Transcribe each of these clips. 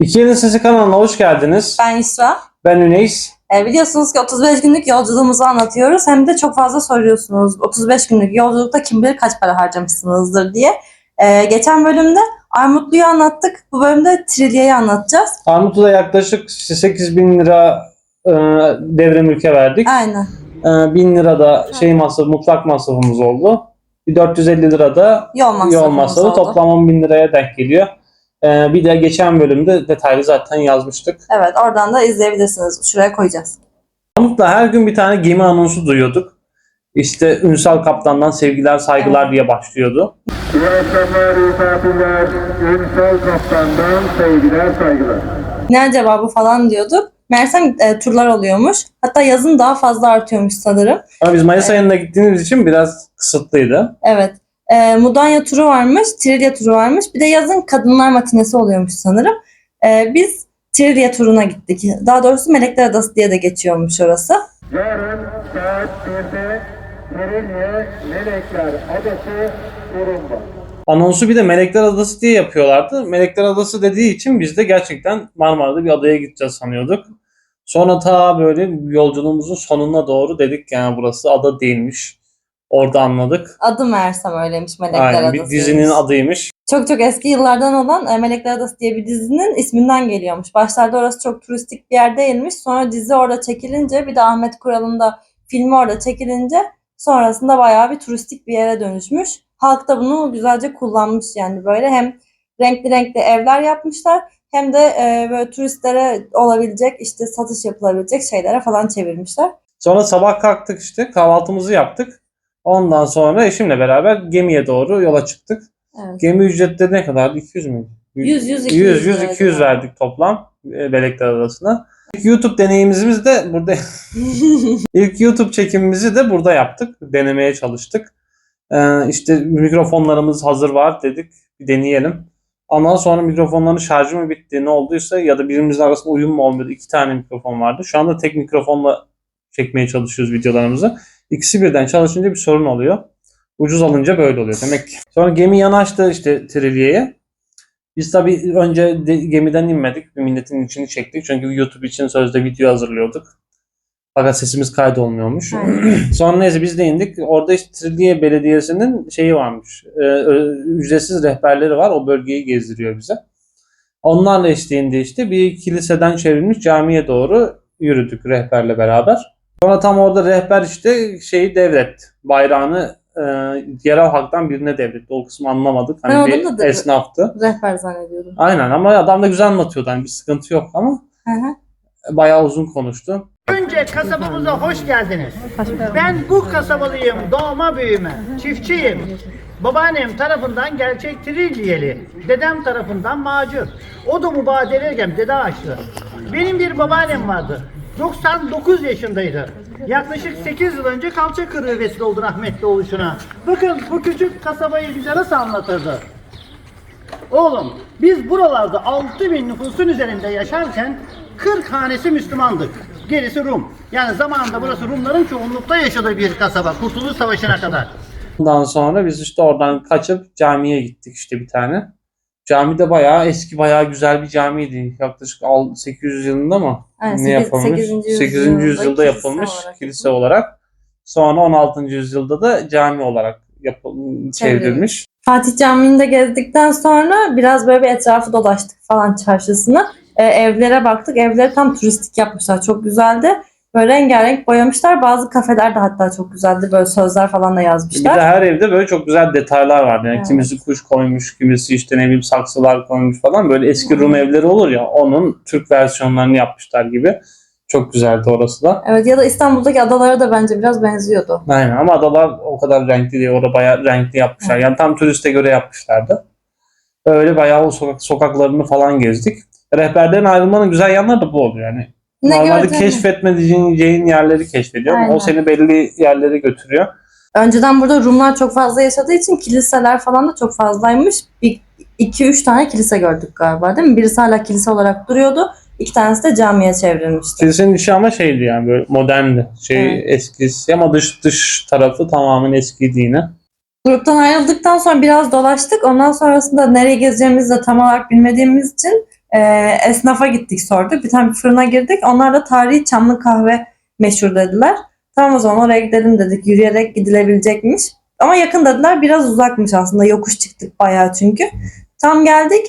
İki Yeni Sesi kanalına hoş geldiniz. Ben Yusra. Ben Üneyiz. E, biliyorsunuz ki 35 günlük yolculuğumuzu anlatıyoruz. Hem de çok fazla soruyorsunuz. 35 günlük yolculukta kim bilir kaç para harcamışsınızdır diye. E, geçen bölümde Armutlu'yu anlattık. Bu bölümde Trilye'yi anlatacağız. Armutlu'da yaklaşık 8 bin lira e, devre mülke verdik. Aynen. E, 1000 lira da şey masrafı, mutfak masrafımız oldu. Bir 450 lira da Yol masrafımız yol masrafı. Toplam 10 bin liraya denk geliyor. E, bir de geçen bölümde detaylı zaten yazmıştık. Evet oradan da izleyebilirsiniz. Şuraya koyacağız. Armutlu'da her gün bir tane gemi anonsu duyuyorduk. İşte Ünsal Kaptan'dan sevgiler saygılar diye başlıyordu. İyi akşamlar, iyi tatiller. Ünsal Kaptan'dan sevgiler, saygılar. Ne acaba bu falan diyorduk. Meğersem e, turlar oluyormuş. Hatta yazın daha fazla artıyormuş sanırım. Ama biz Mayıs ayında gittiğimiz için biraz kısıtlıydı. Evet. E, Mudanya turu varmış, Trilye turu varmış. Bir de yazın kadınlar matinesi oluyormuş sanırım. E, biz Trilye turuna gittik. Daha doğrusu Melekler Adası diye de geçiyormuş orası. Yarın saat 1'de Perilye Melekler Adası Urumba. Anonsu bir de Melekler Adası diye yapıyorlardı. Melekler Adası dediği için biz de gerçekten Marmara'da bir adaya gideceğiz sanıyorduk. Sonra ta böyle yolculuğumuzun sonuna doğru dedik yani burası ada değilmiş. Orada anladık. Adı meğersem öyleymiş Melekler Aynen Adası. bir dizinin adıymış. Çok çok eski yıllardan olan e, Melekler Adası diye bir dizinin isminden geliyormuş. Başlarda orası çok turistik bir yer değilmiş. Sonra dizi orada çekilince bir de Ahmet Kural'ın da filmi orada çekilince sonrasında bayağı bir turistik bir yere dönüşmüş. Halk da bunu güzelce kullanmış yani böyle hem renkli renkli evler yapmışlar hem de e, böyle turistlere olabilecek işte satış yapılabilecek şeylere falan çevirmişler. Sonra sabah kalktık işte kahvaltımızı yaptık. Ondan sonra eşimle beraber gemiye doğru yola çıktık. Evet. Gemi ücretleri ne kadardı? 200 mü? 100, 100, 200 100, 100 liraydı 200 galiba. verdik toplam e, Melekler Adası'na. İlk YouTube deneyimimizi de burada İlk YouTube çekimimizi de burada yaptık. Denemeye çalıştık. Ee, işte mikrofonlarımız hazır var dedik. Bir deneyelim. Ondan sonra mikrofonların şarjı mı bitti ne olduysa ya da birimizin arasında uyum mu olmuyordu. İki tane mikrofon vardı. Şu anda tek mikrofonla çekmeye çalışıyoruz videolarımızı. İkisi birden çalışınca bir sorun oluyor. Ucuz alınca böyle oluyor demek ki. Sonra gemi yanaştı işte Trilya'ya. Biz tabii önce de- gemiden inmedik. Bir milletin içini çektik. Çünkü YouTube için sözde video hazırlıyorduk. Fakat sesimiz kaydolmuyormuş. Sonra neyse biz de indik. Orada işte Trilye Belediyesi'nin şeyi varmış. Ö- ücretsiz rehberleri var. O bölgeyi gezdiriyor bize. Onlarla eşliğinde işte bir kiliseden çevrilmiş camiye doğru yürüdük rehberle beraber. Sonra tam orada rehber işte şeyi devretti. Bayrağını e, yerel halktan birine devretti. O kısmı anlamadık. Hani Ben bir da- esnaftı. Rehber zannediyordum. Aynen ama adam da güzel anlatıyordu. Hani bir sıkıntı yok ama Hı hı. bayağı uzun konuştu. Önce kasabamıza hoş geldiniz. Ben bu kasabalıyım, doğma büyüme, çiftçiyim. Babaannem tarafından gerçek Trilyeli, dedem tarafından macur. O da mübadeleyken dede açtı. Benim bir babaannem vardı. 99 yaşındaydı. Yaklaşık 8 yıl önce kalça kırığı vesile oldu rahmetli oluşuna. Bakın bu küçük kasabayı bize nasıl anlatırdı. Oğlum biz buralarda 6000 nüfusun üzerinde yaşarken 40 hanesi Müslümandık. Gerisi Rum. Yani zamanında burası Rumların çoğunlukta yaşadığı bir kasaba. Kurtuluş Savaşı'na kadar. Ondan sonra biz işte oradan kaçıp camiye gittik işte bir tane. Cami de bayağı eski, bayağı güzel bir camiydi. Yaklaşık al- 800 yılında mı? Aynen, ne yapılmış? 8. 8. yüzyılda yüzyılda kilise yapılmış olarak kilise olarak. Sonra 16. yüzyılda da cami olarak yapıl- çevrilmiş. Fatih Camii'nde gezdikten sonra biraz böyle bir etrafı dolaştık falan çarşısını. Ee, evlere baktık. Evleri tam turistik yapmışlar. Çok güzeldi. Böyle rengarenk boyamışlar. Bazı kafeler de hatta çok güzeldi. Böyle sözler falan da Bir de yazmışlar. her evde böyle çok güzel detaylar vardı. Yani Evet. kimisi kuş koymuş, kimisi işte ne bileyim saksılar koymuş falan. Böyle eski Rum evleri olur ya onun Türk versiyonlarını yapmışlar gibi. Çok güzeldi orası da. Evet ya da İstanbul'daki adalara da bence biraz benziyordu. Aynen ama adalar o kadar renkli değil. Orada bayağı renkli yapmışlar. Yani tam turiste göre yapmışlardı. Öyle bayağı o sokak, sokaklarını falan gezdik. Rehberlerin ayrılmanın güzel yanları da bu oluyor. Yani Ne normalde gördüğünü- keşfetmediğin yerleri keşfediyor. Aynen. O seni belli yerlere götürüyor. Önceden burada Rumlar çok fazla yaşadığı için kiliseler falan da çok fazlaymış. Bir, iki üç tane kilise gördük galiba değil mi? Birisi hala kilise olarak duruyordu. İki tanesi de camiye çevrilmişti. Kilisenin içi ama şeydi yani böyle moderndi. Şey Evet. eskisi ama dış dış tarafı tamamen eskiydi yine. Gruptan ayrıldıktan sonra biraz dolaştık. Ondan sonrasında nereye gezeceğimizi de tam olarak bilmediğimiz için Ee, esnafa gittik sorduk. Bir tane bir fırına girdik. Onlar da tarihi çamlı kahve meşhur dediler. Tamam o zaman oraya gidelim dedik. Yürüyerek gidilebilecekmiş. Ama yakın dediler. Biraz uzakmış aslında. Yokuş çıktık bayağı çünkü. Tam geldik.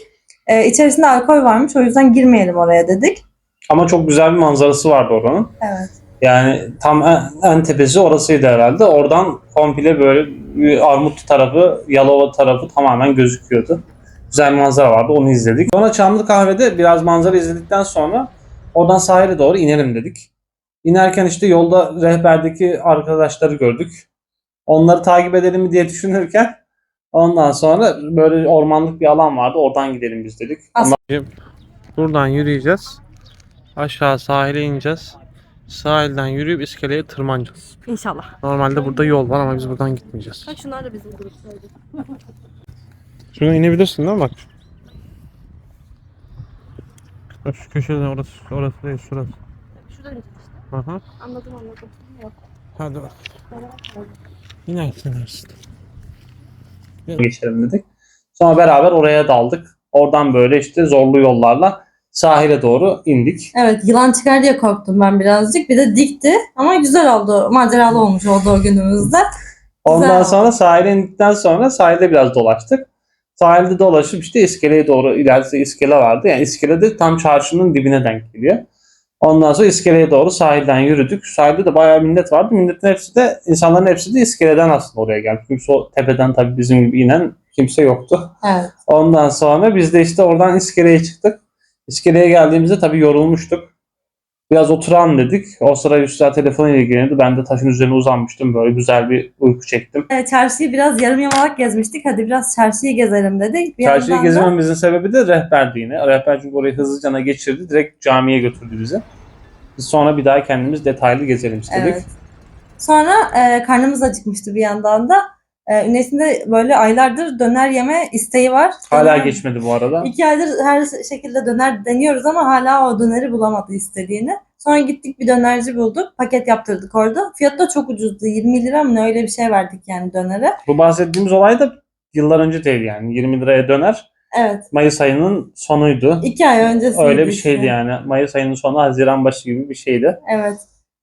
Ee, içerisinde alkol varmış. O yüzden girmeyelim oraya dedik. Ama çok güzel bir manzarası vardı oranın. Evet. Yani tam en, en tepesi orasıydı herhalde. Oradan komple böyle Armutlu tarafı, Yalova tarafı tamamen gözüküyordu. Güzel bir manzara vardı. Onu izledik. Sonra Çamlı Kahve'de biraz manzara izledikten sonra oradan sahile doğru inelim dedik. İnerken işte yolda rehberdeki arkadaşları gördük. Onları takip edelim mi diye düşünürken ondan sonra böyle ormanlık bir alan vardı. Oradan gidelim biz dedik. As- Buradan yürüyeceğiz. Aşağı sahile ineceğiz. Sahilden yürüyüp iskeleye tırmanacağız. İnşallah. Normalde burada yol var ama biz buradan gitmeyeceğiz. Bak şunlar da bizim gruptaydı. Şuradan inebilirsin değil mi bak? Şu köşeden orası, orası değil şurası. Şuradan gideceğiz işte. Hı hı. Anladım anladım. Yok. Hadi bak. İnersin inersin. Geçelim dedik. Sonra beraber oraya daldık. Oradan böyle işte zorlu yollarla sahile doğru indik. Evet yılan çıkar diye korktum ben birazcık. Bir de dikti ama güzel oldu. Maceralı olmuş oldu o günümüzde. Ondan Güzel. sonra sahile indikten sonra sahilde biraz dolaştık. Sahilde dolaşıp işte iskeleye doğru ileride iskele vardı. Yani iskele de tam çarşının dibine denk geliyor. Ondan sonra iskeleye doğru sahilden yürüdük. Sahilde de bayağı millet vardı. Milletin hepsi de, insanların hepsi de iskeleden aslında oraya gelmiş. Çünkü o tepeden tabii bizim gibi inen kimse yoktu. Evet. Ondan sonra biz de işte oradan iskeleye çıktık. İskeleye geldiğimizde tabii yorulmuştuk. Biraz oturalım dedik. O sıra Yusra telefonuyla ilgileniyordu. Ben de taşın üzerine uzanmıştım. Böyle güzel bir uyku çektim. Evet, çarşıyı biraz yarım yamalak gezmiştik. Hadi biraz çarşıyı gezelim dedik. Bir Çarşıyı yandan da- gezmemizin sebebi de rehberdi yine. Rehber çünkü orayı hızlıcana geçirdi. Direkt camiye götürdü bizi. Biz sonra bir daha kendimiz detaylı gezelim istedik. Evet. Sonra e, karnımız acıkmıştı bir yandan da. E, Ünes'inde böyle aylardır döner yeme isteği var. Hala Döner- geçmedi bu arada. İki aydır her şekilde döner deniyoruz ama hala o döneri bulamadı istediğini. Sonra gittik bir dönerci bulduk. Paket yaptırdık orada. Fiyatı da çok ucuzdu. 20 lira mı ne öyle bir şey verdik yani dönere. Bu bahsettiğimiz olay da yıllar önce değil yani. 20 liraya döner. Evet. Mayıs ayının sonuydu. iki ay öncesiydi. Öyle bir işte. şeydi yani. Mayıs ayının sonu Haziran başı gibi bir şeydi. Evet.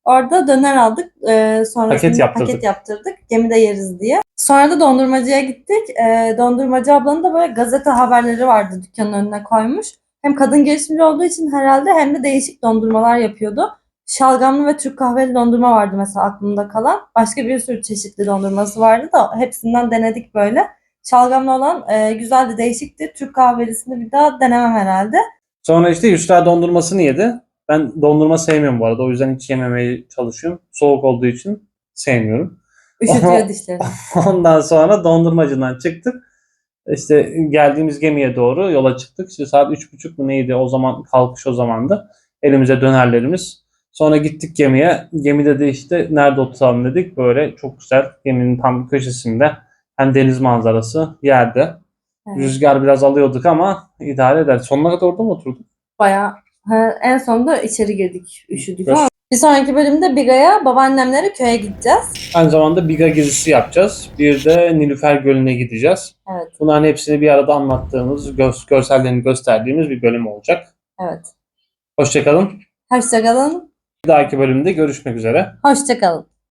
Orada döner aldık. Ee, sonrasında Paket yaptırdık. paket yaptırdık. Gemide yeriz diye. Sonra da dondurmacıya gittik. Ee, dondurmacı ablanın da böyle gazete haberleri vardı dükkanın önüne koymuş. Hem kadın girişimci olduğu için herhalde hem de değişik dondurmalar yapıyordu. Şalgamlı ve Türk kahveli dondurma vardı mesela aklımda kalan. Başka bir sürü çeşitli dondurması vardı da hepsinden denedik böyle. Şalgamlı olan e, güzeldi, değişikti. Türk kahvelisini bir daha denemem herhalde. Sonra işte Yusra dondurmasını yedi. Ben dondurma sevmiyorum bu arada. O yüzden hiç yememeye çalışıyorum. Soğuk olduğu için sevmiyorum. Üşütüyor dişlerini. Ondan sonra dondurmacından çıktık. İşte geldiğimiz gemiye doğru yola çıktık. İşte saat üç buçuk mu neydi o zaman kalkış o zamandı. Elimize dönerlerimiz. Sonra gittik gemiye. Gemide de işte nerede oturalım dedik. Böyle çok güzel geminin tam köşesinde. Hem deniz manzarası yerde. Evet. Rüzgar biraz alıyorduk ama idare eder. Sonuna kadar orada mı oturduk? Bayağı ha, en sonunda içeri girdik. Üşüdük ama. Bir sonraki bölümde Biga'ya babaannemlere köye gideceğiz. Aynı zamanda Biga gezisi yapacağız. Bir de Nilüfer Gölü'ne gideceğiz. Evet. Bunların hepsini bir arada anlattığımız, gö- görsellerini gösterdiğimiz bir bölüm olacak. Evet. Hoşçakalın. Hoşçakalın. Bir dahaki bölümde görüşmek üzere. Hoşçakalın.